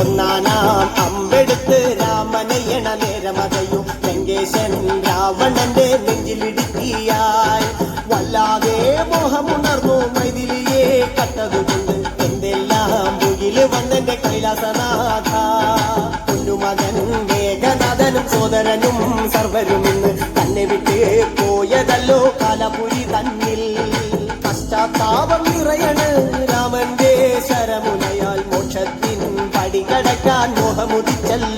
ഒന്നാനാം അമ്പെടുത്ത് രാമനയണ നേരമതയും ലങ്കേശൻ രാവണന്റെ നെഞ്ചിലിടുക്കിയായി സോദരനും സർവരും ഇന്ന് തന്നെ വിട്ട് പോയതല്ലോ കാലപുരി തന്നിൽ. പശ്ചാത്താപം നിറയണ് രാമന്റെ ശരമുനയാൽ മോക്ഷത്തിൻ പടികടക്കാൻ മോഹമുദിച്ചല്ലോ.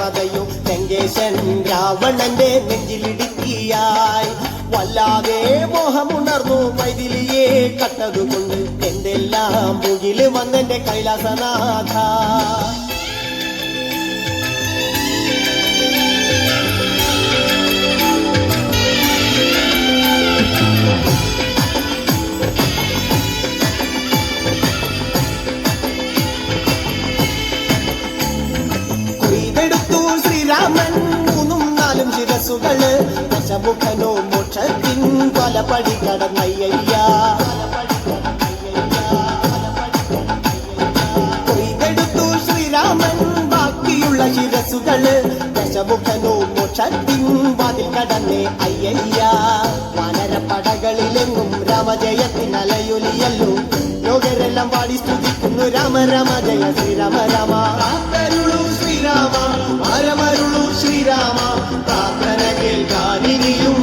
നേരമതയും ലങ്കേശൻ രാവണന്റെ നെഞ്ചിലിടുക്കിയായി. വല്ലാതെ മോഹമുണർന്നു മൈതിലിയെ കട്ടതുകൊണ്ട് എന്തെല്ലാം മുകിൽ വന്നെന്റെ കൈലാസനാഥ. ശ്രീരാമൻ മൂന്നും നാലും ശിരസുകൾ ദശമുഖനോ മോക്ഷത്തിൻ പല പടി കടന്നയ്യ കൊയ്തെടുത്തു ശ്രീരാമൻ ബാക്കിയുള്ള ശിരസുകൾ ദശമുഖനോ മോക്ഷത്തിൻ വാതിൽ കടന്നേ അയ്യ വാനരപ്പടകളിലെങ്ങും രാമജയത്തിനലയൊലിയല്ലോ. ലോകരെല്ലാം പാടി സ്തുതിക്കുന്നു രാമ രാമ ജയ ശ്രീരാമ രാമ കാത്തരുളൂ ശ്രീരാമ താത്തനകിൽ കാരിണിയും